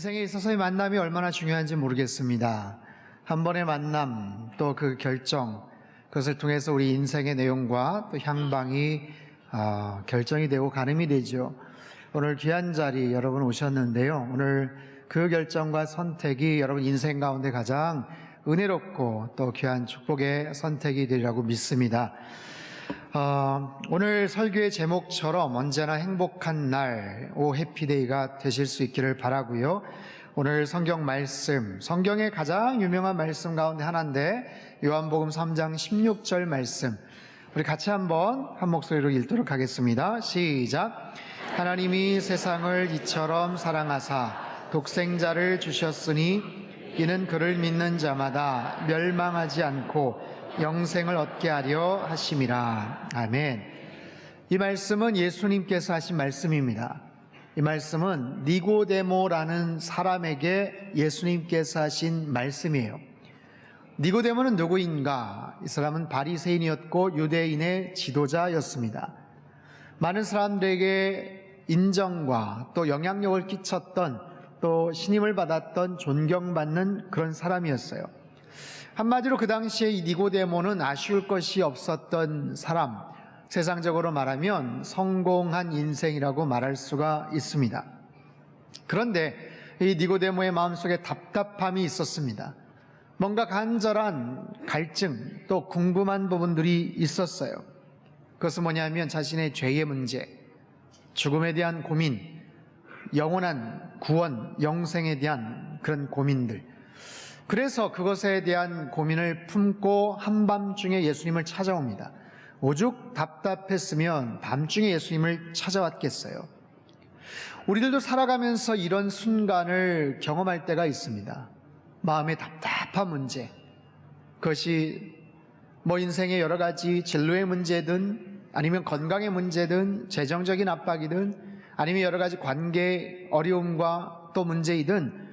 인생에 있어서의 만남이 얼마나 중요한지 모르겠습니다. 한 번의 만남, 또 그 결정, 그것을 통해서 우리 인생의 내용과 또 향방이 아, 결정이 되고 가늠이 되죠. 오늘 귀한 자리 여러분 오셨는데요. 오늘 그 결정과 선택이 여러분 인생 가운데 가장 은혜롭고 또 귀한 축복의 선택이 되리라고 믿습니다. 어, 오늘 설교의 제목처럼 언제나 행복한 날, 오 해피데이가 되실 수 있기를 바라고요. 오늘 성경 말씀, 성경의 가장 유명한 말씀 가운데 하나인데 요한복음 3장 16절 말씀. 우리 같이 한번 한 목소리로 읽도록 하겠습니다. 시작. 하나님이 세상을 이처럼 사랑하사 독생자를 주셨으니 이는 그를 믿는 자마다 멸망하지 않고 영생을 얻게 하려 하심이라. 아멘. 이 말씀은 예수님께서 하신 말씀입니다. 이 말씀은 니고데모라는 사람에게 예수님께서 하신 말씀이에요. 니고데모는 누구인가? 이 사람은 바리새인이었고 유대인의 지도자였습니다. 많은 사람들에게 인정과 또 영향력을 끼쳤던 또 신임을 받았던 존경받는 그런 사람이었어요. 한마디로 그 당시에 이 니고데모는 아쉬울 것이 없었던 사람, 세상적으로 말하면 성공한 인생이라고 말할 수가 있습니다. 그런데 이 니고데모의 마음속에 답답함이 있었습니다. 뭔가 간절한 갈증, 또 궁금한 부분들이 있었어요. 그것은 뭐냐면 자신의 죄의 문제, 죽음에 대한 고민, 영원한 구원, 영생에 대한 그런 고민들. 그래서 그것에 대한 고민을 품고 한밤중에 예수님을 찾아옵니다. 오죽 답답했으면 밤중에 예수님을 찾아왔겠어요. 우리들도 살아가면서 이런 순간을 경험할 때가 있습니다. 마음의 답답한 문제. 그것이 뭐 인생의 여러 가지 진로의 문제든 아니면 건강의 문제든 재정적인 압박이든 아니면 여러 가지 관계 어려움과 또 문제이든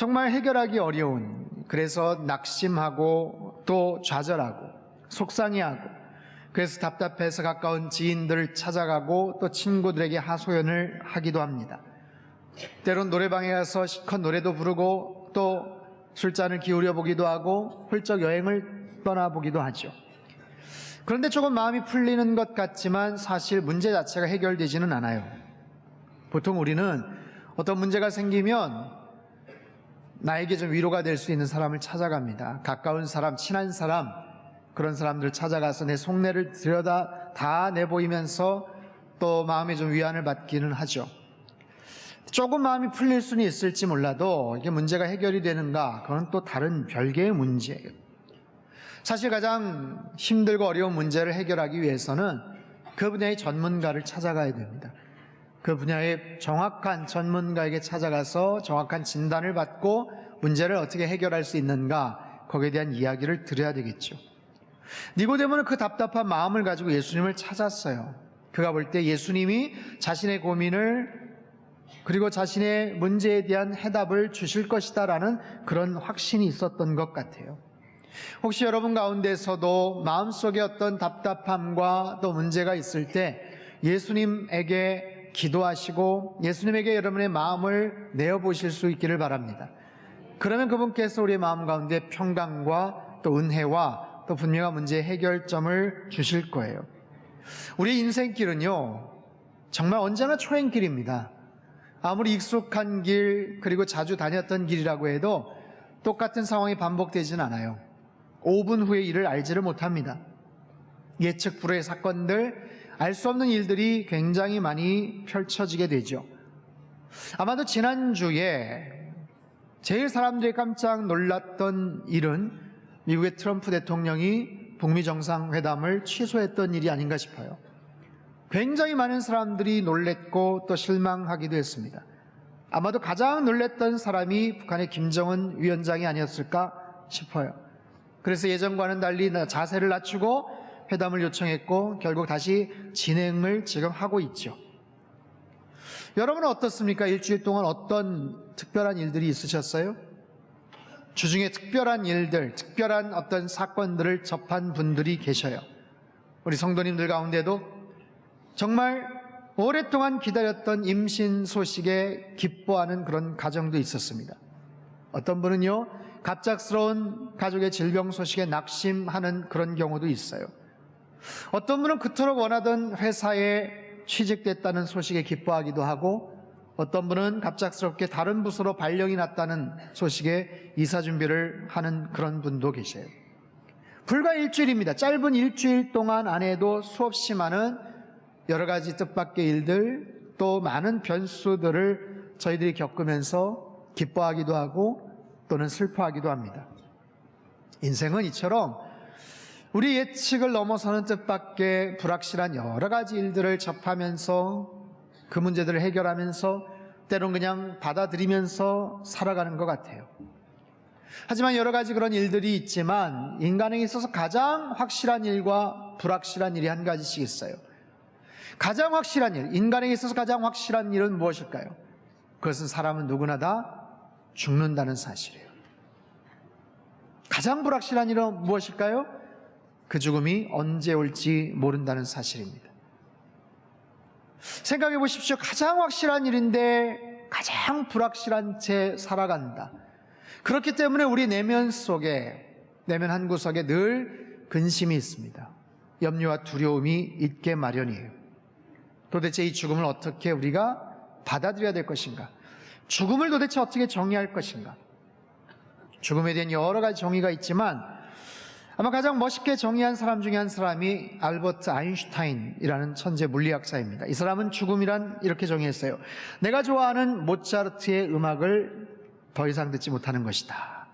정말 해결하기 어려운 그래서 낙심하고 또 좌절하고 속상해하고 그래서 답답해서 가까운 지인들을 찾아가고 또 친구들에게 하소연을 하기도 합니다. 때론 노래방에 가서 시컷 노래도 부르고 또 술잔을 기울여 보기도 하고 훌쩍 여행을 떠나보기도 하죠. 그런데 조금 마음이 풀리는 것 같지만 사실 문제 자체가 해결되지는 않아요. 보통 우리는 어떤 문제가 생기면 나에게 좀 위로가 될 수 있는 사람을 찾아갑니다. 가까운 사람, 친한 사람, 그런 사람들을 찾아가서 내 속내를 들여다 다 내보이면서 또 마음에 좀 위안을 받기는 하죠. 조금 마음이 풀릴 수는 있을지 몰라도 이게 문제가 해결이 되는가? 그건 또 다른 별개의 문제예요. 사실 가장 힘들고 어려운 문제를 해결하기 위해서는 그 분야의 전문가를 찾아가야 됩니다. 그 분야의 정확한 전문가에게 찾아가서 정확한 진단을 받고 문제를 어떻게 해결할 수 있는가 거기에 대한 이야기를 들어야 되겠죠. 니고데모는 그 답답한 마음을 가지고 예수님을 찾았어요. 그가 볼 때 예수님이 자신의 고민을 그리고 자신의 문제에 대한 해답을 주실 것이다라는 그런 확신이 있었던 것 같아요. 혹시 여러분 가운데서도 마음속에 어떤 답답함과 또 문제가 있을 때 예수님에게 기도하시고 예수님에게 여러분의 마음을 내어보실 수 있기를 바랍니다. 그러면 그분께서 우리의 마음 가운데 평강과 또 은혜와 또 분명한 문제의 해결점을 주실 거예요. 우리 인생길은요, 정말 언제나 초행길입니다. 아무리 익숙한 길, 그리고 자주 다녔던 길이라고 해도 똑같은 상황이 반복되지는 않아요. 5분 후에 일을 알지를 못합니다. 예측 불허의 사건들, 알 수 없는 일들이 굉장히 많이 펼쳐지게 되죠. 아마도 지난주에 제일 사람들이 깜짝 놀랐던 일은 미국의 트럼프 대통령이 북미 정상회담을 취소했던 일이 아닌가 싶어요. 굉장히 많은 사람들이 놀랬고 또 실망하기도 했습니다. 아마도 가장 놀랬던 사람이 북한의 김정은 위원장이 아니었을까 싶어요. 그래서 예전과는 달리 자세를 낮추고 회담을 요청했고 결국 다시 진행을 지금 하고 있죠. 여러분은 어떻습니까? 일주일 동안 어떤 특별한 일들이 있으셨어요? 주중에 특별한 일들, 특별한 어떤 사건들을 접한 분들이 계셔요. 우리 성도님들 가운데도 정말 오랫동안 기다렸던 임신 소식에 기뻐하는 그런 가정도 있었습니다. 어떤 분은요, 갑작스러운 가족의 질병 소식에 낙심하는 그런 경우도 있어요. 어떤 분은 그토록 원하던 회사에 취직됐다는 소식에 기뻐하기도 하고, 어떤 분은 갑작스럽게 다른 부서로 발령이 났다는 소식에 이사 준비를 하는 그런 분도 계세요. 불과 일주일입니다. 짧은 일주일 동안 안에도 수없이 많은 여러 가지 뜻밖의 일들 또 많은 변수들을 저희들이 겪으면서 기뻐하기도 하고 또는 슬퍼하기도 합니다. 인생은 이처럼 우리 예측을 넘어서는 뜻밖의 불확실한 여러 가지 일들을 접하면서 그 문제들을 해결하면서 때론 그냥 받아들이면서 살아가는 것 같아요. 하지만 여러 가지 그런 일들이 있지만 인간에게 있어서 가장 확실한 일과 불확실한 일이 한 가지씩 있어요. 가장 확실한 일, 인간에게 있어서 가장 확실한 일은 무엇일까요? 그것은 사람은 누구나 다 죽는다는 사실이에요. 가장 불확실한 일은 무엇일까요? 그 죽음이 언제 올지 모른다는 사실입니다. 생각해 보십시오. 가장 확실한 일인데 가장 불확실한 채 살아간다. 그렇기 때문에 우리 내면 속에, 내면 한 구석에 늘 근심이 있습니다. 염려와 두려움이 있게 마련이에요. 도대체 이 죽음을 어떻게 우리가 받아들여야 될 것인가? 죽음을 도대체 어떻게 정의할 것인가? 죽음에 대한 여러 가지 정의가 있지만 아마 가장 멋있게 정의한 사람 중에 한 사람이 알버트 아인슈타인이라는 천재 물리학자입니다. 이 사람은 죽음이란 이렇게 정의했어요. 내가 좋아하는 모차르트의 음악을 더 이상 듣지 못하는 것이다.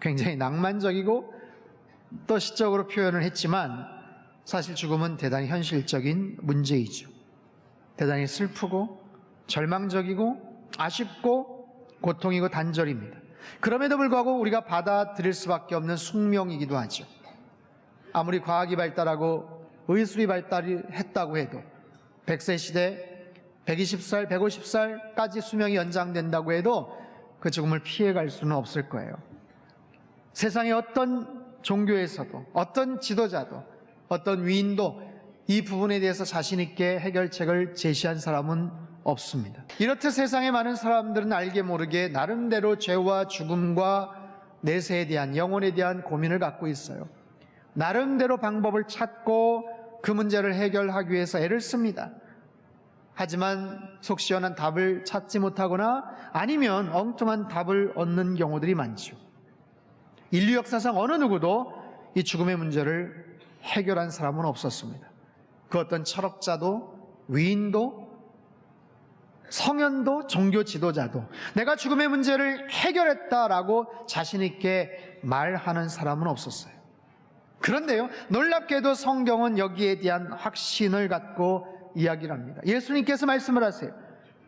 굉장히 낭만적이고 또 시적으로 표현을 했지만 사실 죽음은 대단히 현실적인 문제이죠. 대단히 슬프고 절망적이고 아쉽고 고통이고 단절입니다. 그럼에도 불구하고 우리가 받아들일 수밖에 없는 숙명이기도 하죠. 아무리 과학이 발달하고 의술이 발달했다고 해도 100세 시대 120살, 150살까지 수명이 연장된다고 해도 그 죽음을 피해갈 수는 없을 거예요. 세상의 어떤 종교에서도 어떤 지도자도 어떤 위인도 이 부분에 대해서 자신있게 해결책을 제시한 사람은 없습니다. 이렇듯 세상의 많은 사람들은 알게 모르게 나름대로 죄와 죽음과 내세에 대한 영혼에 대한 고민을 갖고 있어요. 나름대로 방법을 찾고 그 문제를 해결하기 위해서 애를 씁니다. 하지만 속 시원한 답을 찾지 못하거나 아니면 엉뚱한 답을 얻는 경우들이 많죠. 인류 역사상 어느 누구도 이 죽음의 문제를 해결한 사람은 없었습니다. 그 어떤 철학자도 위인도 성현도 종교 지도자도 내가 죽음의 문제를 해결했다라고 자신있게 말하는 사람은 없었어요. 그런데요, 놀랍게도 성경은 여기에 대한 확신을 갖고 이야기를 합니다. 예수님께서 말씀을 하세요.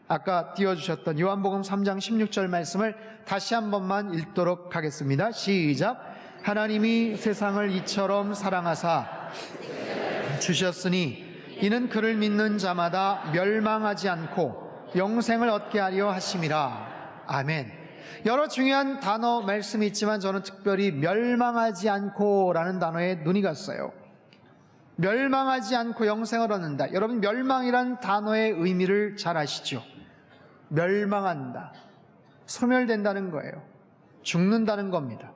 아까 띄워주셨던 요한복음 3장 16절 말씀을 다시 한 번만 읽도록 하겠습니다. 시작. 하나님이 세상을 이처럼 사랑하사 주셨으니 이는 그를 믿는 자마다 멸망하지 않고 영생을 얻게 하려 하심이라. 아멘. 여러 중요한 단어 말씀이 있지만 저는 특별히 멸망하지 않고 라는 단어에 눈이 갔어요. 멸망하지 않고 영생을 얻는다. 여러분 멸망이란 단어의 의미를 잘 아시죠? 멸망한다. 소멸된다는 거예요. 죽는다는 겁니다.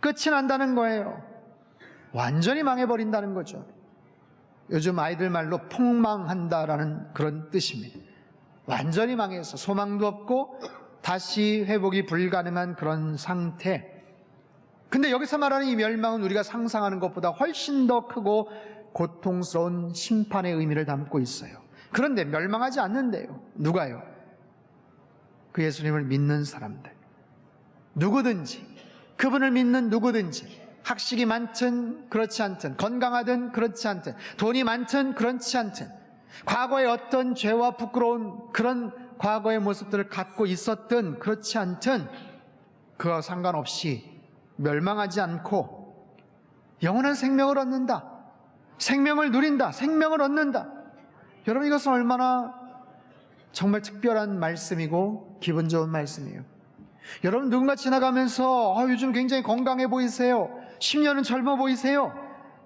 끝이 난다는 거예요. 완전히 망해버린다는 거죠. 요즘 아이들 말로 폭망한다라는 그런 뜻입니다. 완전히 망해서 소망도 없고 다시 회복이 불가능한 그런 상태. 근데 여기서 말하는 이 멸망은 우리가 상상하는 것보다 훨씬 더 크고 고통스러운 심판의 의미를 담고 있어요. 그런데 멸망하지 않는데요. 누가요? 그 예수님을 믿는 사람들. 누구든지, 그분을 믿는 누구든지, 학식이 많든 그렇지 않든, 건강하든 그렇지 않든, 돈이 많든 그렇지 않든, 과거의 어떤 죄와 부끄러운 그런 과거의 모습들을 갖고 있었든 그렇지 않든, 그와 상관없이 멸망하지 않고 영원한 생명을 얻는다. 생명을 누린다. 생명을 얻는다. 여러분 이것은 얼마나 정말 특별한 말씀이고 기분 좋은 말씀이에요. 여러분 누군가 지나가면서 아, 요즘 굉장히 건강해 보이세요. 10년은 젊어 보이세요.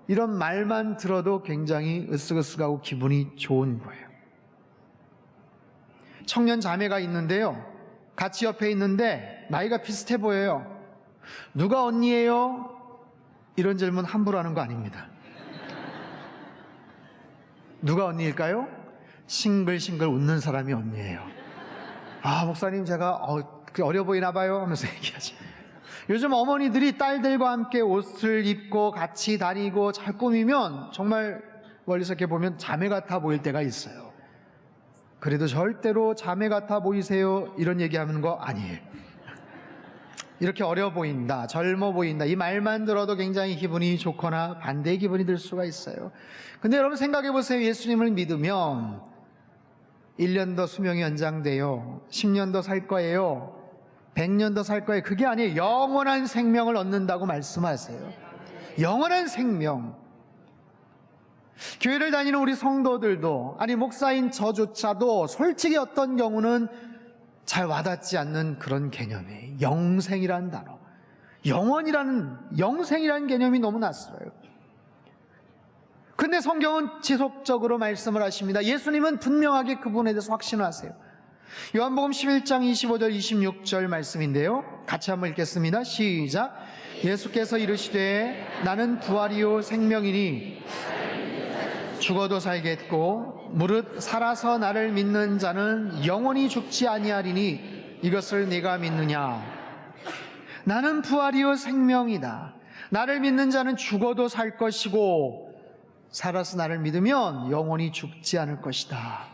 이런 말만 들어도 굉장히 으쓱으쓱하고 기분이 좋은 거예요. 청년 자매가 있는데요. 같이 옆에 있는데 나이가 비슷해 보여요. 누가 언니예요? 이런 질문 함부로 하는 거 아닙니다. 누가 언니일까요? 싱글싱글 웃는 사람이 언니예요. 아, 목사님 제가 어, 그 어려 보이나 봐요 하면서 얘기하지. 요즘 어머니들이 딸들과 함께 옷을 입고 같이 다니고 잘 꾸미면 정말 멀리서 이렇게 보면 자매 같아 보일 때가 있어요. 그래도 절대로 자매 같아 보이세요 이런 얘기하는 거 아니에요. 이렇게 어려 보인다, 젊어 보인다 이 말만 들어도 굉장히 기분이 좋거나 반대의 기분이 들 수가 있어요. 근데 여러분 생각해 보세요. 예수님을 믿으면 1년 더 수명이 연장돼요. 10년 더 살 거예요. 100년 더 살 거예요. 그게 아니에요. 영원한 생명을 얻는다고 말씀하세요. 영원한 생명. 교회를 다니는 우리 성도들도, 아니, 목사인 저조차도 솔직히 어떤 경우는 잘 와닿지 않는 그런 개념이에요. 영생이라는 단어. 영원이라는, 영생이라는 개념이 너무 낯설어요. 근데 성경은 지속적으로 말씀을 하십니다. 예수님은 분명하게 그분에 대해서 확신을 하세요. 요한복음 11장 25절 26절 말씀인데요. 같이 한번 읽겠습니다. 시작. 예수께서 이르시되 나는 부활이요 생명이니 죽어도 살겠고 무릇 살아서 나를 믿는 자는 영원히 죽지 아니하리니 이것을 네가 믿느냐 나는 부활이요 생명이다 나를 믿는 자는 죽어도 살 것이고 살아서 나를 믿으면 영원히 죽지 않을 것이다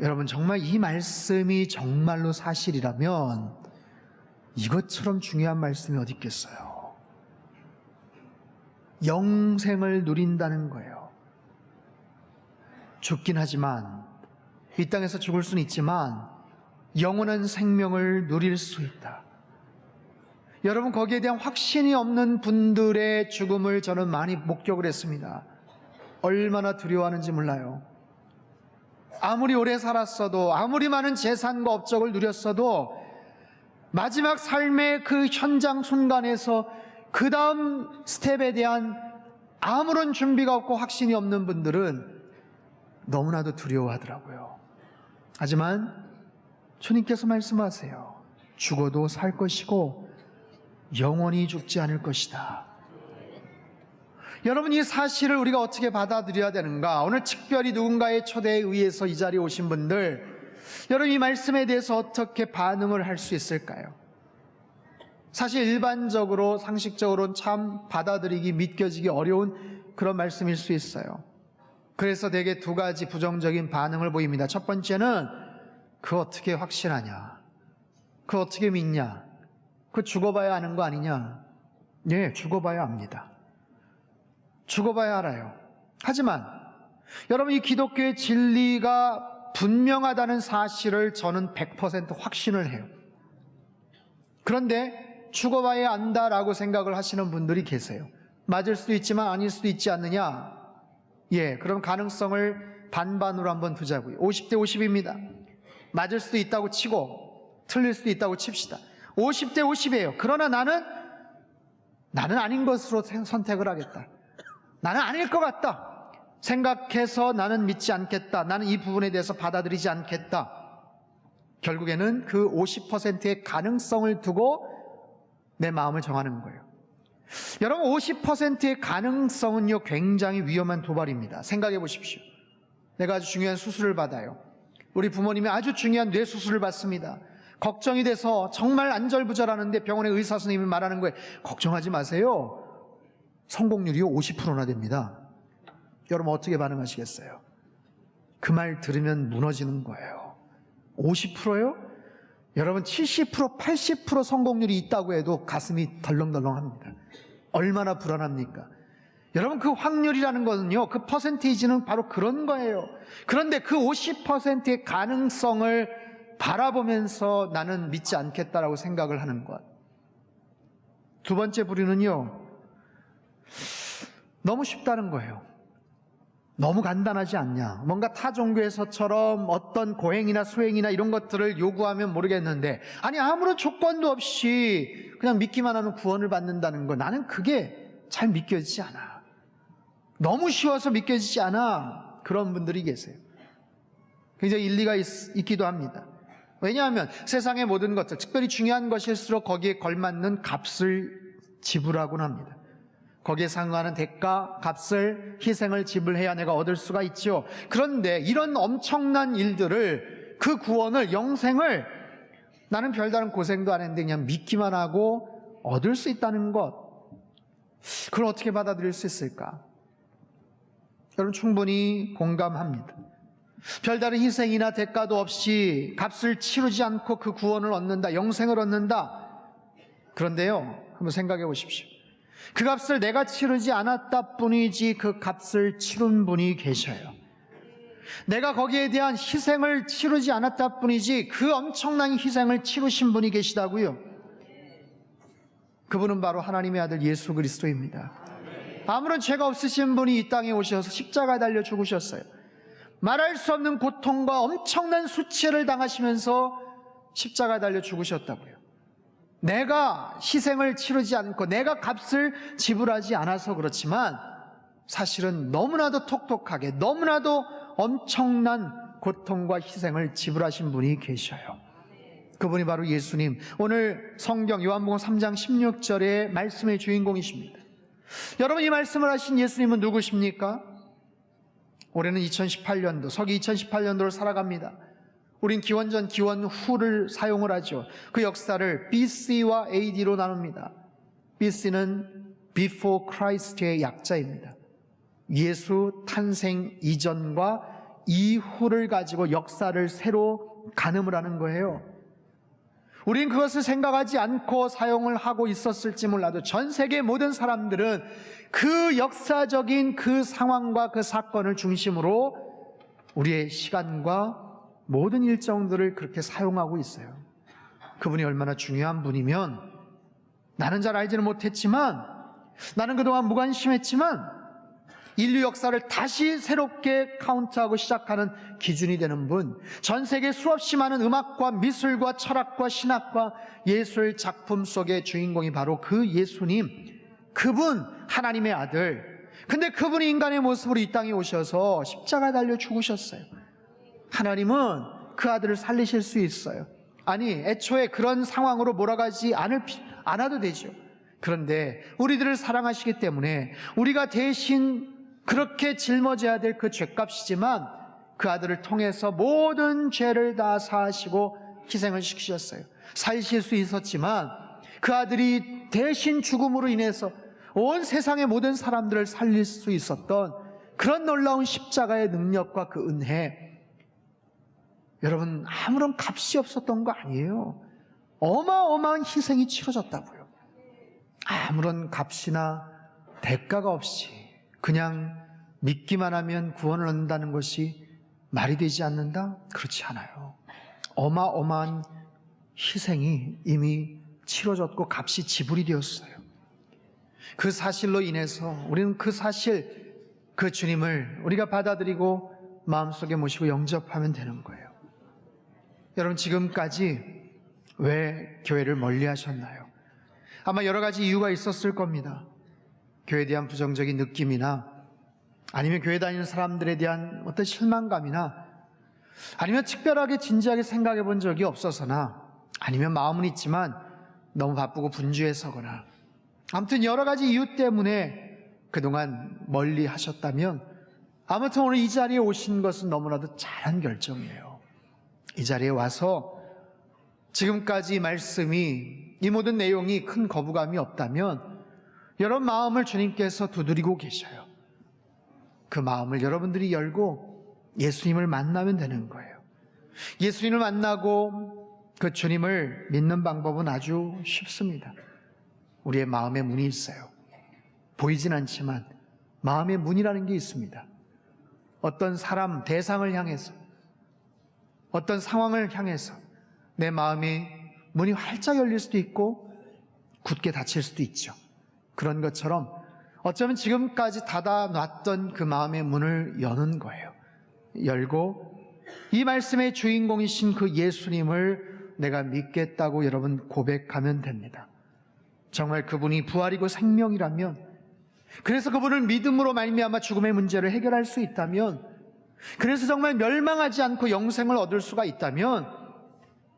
여러분 정말 이 말씀이 정말로 사실이라면 이것처럼 중요한 말씀이 어디 있겠어요 영생을 누린다는 거예요. 죽긴 하지만, 이 땅에서 죽을 수는 있지만, 영원한 생명을 누릴 수 있다. 여러분, 거기에 대한 확신이 없는 분들의 죽음을 저는 많이 목격을 했습니다. 얼마나 두려워하는지 몰라요. 아무리 오래 살았어도, 아무리 많은 재산과 업적을 누렸어도, 마지막 삶의 그 현장 순간에서 그 다음 스텝에 대한 아무런 준비가 없고 확신이 없는 분들은 너무나도 두려워하더라고요. 하지만 주님께서 말씀하세요. 죽어도 살 것이고 영원히 죽지 않을 것이다. 여러분 이 사실을 우리가 어떻게 받아들여야 되는가? 오늘 특별히 누군가의 초대에 의해서 이 자리에 오신 분들 여러분 이 말씀에 대해서 어떻게 반응을 할 수 있을까요? 사실 일반적으로 상식적으로는 참 받아들이기 믿겨지기 어려운 그런 말씀일 수 있어요. 그래서 대개 두 가지 부정적인 반응을 보입니다. 첫 번째는 그 어떻게 확신하냐? 그 어떻게 믿냐? 그 죽어봐야 아는 거 아니냐? 예, 죽어봐야 압니다. 죽어봐야 알아요. 하지만 여러분 이 기독교의 진리가 분명하다는 사실을 저는 100% 확신을 해요. 그런데 죽어봐야 안다라고 생각을 하시는 분들이 계세요. 맞을 수도 있지만 아닐 수도 있지 않느냐? 예, 그럼 가능성을 반반으로 한번 두자고요. 50대 50입니다. 맞을 수도 있다고 치고 틀릴 수도 있다고 칩시다. 50대 50이에요. 그러나 나는 나는 아닌 것으로 선택을 하겠다. 나는 아닐 것 같다. 생각해서 나는 믿지 않겠다. 나는 이 부분에 대해서 받아들이지 않겠다. 결국에는 그 50%의 가능성을 두고 내 마음을 정하는 거예요. 여러분 50%의 가능성은요 굉장히 위험한 도발입니다. 생각해 보십시오. 내가 아주 중요한 수술을 받아요. 우리 부모님이 아주 중요한 뇌 수술을 받습니다. 걱정이 돼서 정말 안절부절하는데 병원의 의사 선생님이 말하는 거예요. 걱정하지 마세요. 성공률이 50%나 됩니다. 여러분 어떻게 반응하시겠어요? 그 말 들으면 무너지는 거예요. 50%요? 여러분 70% 80% 성공률이 있다고 해도 가슴이 덜렁덜렁합니다. 얼마나 불안합니까? 여러분 그 확률이라는 것은요. 그 퍼센테이지는 바로 그런 거예요. 그런데 그 50%의 가능성을 바라보면서 나는 믿지 않겠다라고 생각을 하는 것. 두 번째 부류는요. 너무 쉽다는 거예요. 너무 간단하지 않냐. 뭔가 타 종교에서처럼 어떤 고행이나 수행이나 이런 것들을 요구하면 모르겠는데, 아니, 아무런 조건도 없이 그냥 믿기만 하면 구원을 받는다는 거. 나는 그게 잘 믿겨지지 않아. 너무 쉬워서 믿겨지지 않아. 그런 분들이 계세요. 굉장히 일리가 있, 있기도 합니다. 왜냐하면 세상의 모든 것들, 특별히 중요한 것일수록 거기에 걸맞는 값을 지불하곤 합니다. 거기에 상응하는 대가, 값을, 희생을 지불해야 내가 얻을 수가 있죠. 그런데 이런 엄청난 일들을, 그 구원을, 영생을 나는 별다른 고생도 안 했는데 그냥 믿기만 하고 얻을 수 있다는 것. 그걸 어떻게 받아들일 수 있을까? 여러분 충분히 공감합니다. 별다른 희생이나 대가도 없이 값을 치르지 않고 그 구원을 얻는다, 영생을 얻는다. 그런데요, 한번 생각해 보십시오. 그 값을 내가 치르지 않았다 뿐이지 그 값을 치른 분이 계셔요. 내가 거기에 대한 희생을 치르지 않았다 뿐이지 그 엄청난 희생을 치르신 분이 계시다고요. 그분은 바로 하나님의 아들 예수 그리스도입니다. 아무런 죄가 없으신 분이 이 땅에 오셔서 십자가에 달려 죽으셨어요. 말할 수 없는 고통과 엄청난 수치를 당하시면서 십자가에 달려 죽으셨다고요. 내가 희생을 치르지 않고 내가 값을 지불하지 않아서 그렇지만 사실은 너무나도 톡톡하게 너무나도 엄청난 고통과 희생을 지불하신 분이 계셔요. 그분이 바로 예수님. 오늘 성경 요한복음 3장 16절의 말씀의 주인공이십니다. 여러분 이 말씀을 하신 예수님은 누구십니까? 올해는 2018년도, 서기 2018년도를 살아갑니다. 우린 기원전, 기원 후를 사용을 하죠. 그 역사를 BC와 AD로 나눕니다. BC는 Before Christ의 약자입니다. 예수 탄생 이전과 이후를 가지고 역사를 새로 가늠을 하는 거예요. 우린 그것을 생각하지 않고 사용을 하고 있었을지 몰라도 전 세계 모든 사람들은 그 역사적인 그 상황과 그 사건을 중심으로 우리의 시간과 모든 일정들을 그렇게 사용하고 있어요. 그분이 얼마나 중요한 분이면 나는 잘 알지는 못했지만 나는 그동안 무관심했지만 인류 역사를 다시 새롭게 카운트하고 시작하는 기준이 되는 분, 전 세계 수없이 많은 음악과 미술과 철학과 신학과 예술 작품 속의 주인공이 바로 그 예수님, 그분, 하나님의 아들. 근데 그분이 인간의 모습으로 이 땅에 오셔서 십자가에 달려 죽으셨어요. 하나님은 그 아들을 살리실 수 있어요. 아니, 애초에 그런 상황으로 몰아가지 않을, 않아도 되죠. 그런데 우리들을 사랑하시기 때문에 우리가 대신 그렇게 짊어져야 될 그 죄값이지만 그 아들을 통해서 모든 죄를 다 사하시고 희생을 시키셨어요. 살실 수 있었지만 그 아들이 대신 죽음으로 인해서 온 세상의 모든 사람들을 살릴 수 있었던 그런 놀라운 십자가의 능력과 그 은혜. 여러분, 아무런 값이 없었던 거 아니에요. 어마어마한 희생이 치러졌다고요. 아무런 값이나 대가가 없이 그냥 믿기만 하면 구원을 얻는다는 것이 말이 되지 않는다? 그렇지 않아요. 어마어마한 희생이 이미 치러졌고 값이 지불이 되었어요. 그 사실로 인해서 우리는 그 사실, 그 주님을 우리가 받아들이고 마음속에 모시고 영접하면 되는 거예요. 여러분, 지금까지 왜 교회를 멀리 하셨나요? 아마 여러 가지 이유가 있었을 겁니다. 교회에 대한 부정적인 느낌이나 아니면 교회 다니는 사람들에 대한 어떤 실망감이나 아니면 특별하게 진지하게 생각해 본 적이 없어서나 아니면 마음은 있지만 너무 바쁘고 분주해서거나 아무튼 여러 가지 이유 때문에 그동안 멀리 하셨다면 아무튼 오늘 이 자리에 오신 것은 너무나도 잘한 결정이에요. 이 자리에 와서 지금까지 말씀이 이 모든 내용이 큰 거부감이 없다면 여러분 마음을 주님께서 두드리고 계셔요. 그 마음을 여러분들이 열고 예수님을 만나면 되는 거예요. 예수님을 만나고 그 주님을 믿는 방법은 아주 쉽습니다. 우리의 마음의 문이 있어요. 보이진 않지만 마음의 문이라는 게 있습니다. 어떤 사람, 대상을 향해서, 어떤 상황을 향해서 내 마음의 문이 활짝 열릴 수도 있고 굳게 닫힐 수도 있죠. 그런 것처럼 어쩌면 지금까지 닫아놨던 그 마음의 문을 여는 거예요. 열고 이 말씀의 주인공이신 그 예수님을 내가 믿겠다고 여러분 고백하면 됩니다. 정말 그분이 부활이고 생명이라면 그래서 그분을 믿음으로 말미암아 죽음의 문제를 해결할 수 있다면 그래서 정말 멸망하지 않고 영생을 얻을 수가 있다면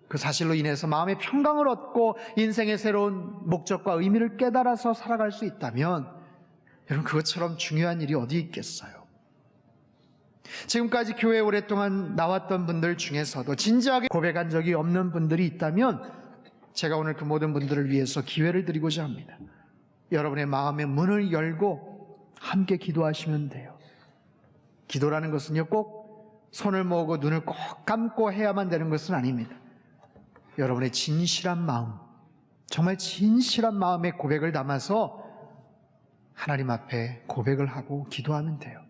그 사실로 인해서 마음의 평강을 얻고 인생의 새로운 목적과 의미를 깨달아서 살아갈 수 있다면 여러분 그것처럼 중요한 일이 어디 있겠어요? 지금까지 교회에 오랫동안 나왔던 분들 중에서도 진지하게 고백한 적이 없는 분들이 있다면 제가 오늘 그 모든 분들을 위해서 기회를 드리고자 합니다. 여러분의 마음의 문을 열고 함께 기도하시면 돼요. 기도라는 것은요, 꼭 손을 모으고 눈을 꼭 감고 해야만 되는 것은 아닙니다. 여러분의 진실한 마음, 정말 진실한 마음의 고백을 담아서 하나님 앞에 고백을 하고 기도하면 돼요.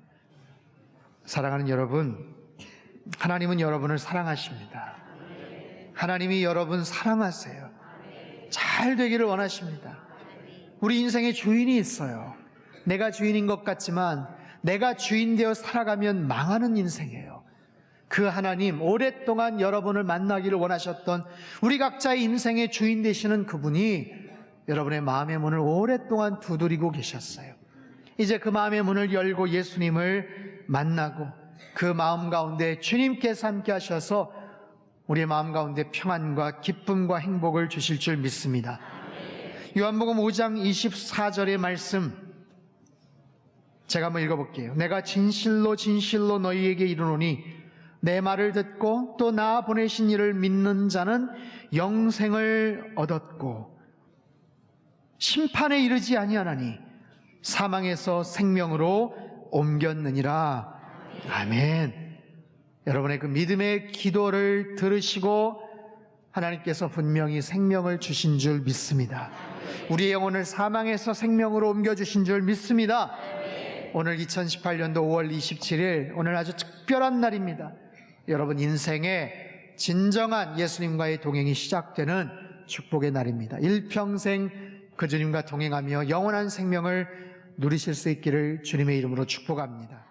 사랑하는 여러분, 하나님은 여러분을 사랑하십니다. 하나님이 여러분 사랑하세요. 잘 되기를 원하십니다. 우리 인생에 주인이 있어요. 내가 주인인 것 같지만 내가 주인 되어 살아가면 망하는 인생이에요. 그 하나님, 오랫동안 여러분을 만나기를 원하셨던 우리 각자의 인생의 주인 되시는 그분이 여러분의 마음의 문을 오랫동안 두드리고 계셨어요. 이제 그 마음의 문을 열고 예수님을 만나고 그 마음 가운데 주님께서 함께 하셔서 우리의 마음 가운데 평안과 기쁨과 행복을 주실 줄 믿습니다. 요한복음 5장 24절의 말씀 제가 한번 읽어볼게요. 내가 진실로 진실로 너희에게 이르노니 내 말을 듣고 또 나 보내신 이를 믿는 자는 영생을 얻었고 심판에 이르지 아니하나니 사망에서 생명으로 옮겼느니라. 아멘. 여러분의 그 믿음의 기도를 들으시고 하나님께서 분명히 생명을 주신 줄 믿습니다. 우리의 영혼을 사망에서 생명으로 옮겨주신 줄 믿습니다. 오늘 2018년도 5월 27일, 오늘 아주 특별한 날입니다. 여러분 인생의 진정한 예수님과의 동행이 시작되는 축복의 날입니다. 일평생 그 주님과 동행하며 영원한 생명을 누리실 수 있기를 주님의 이름으로 축복합니다.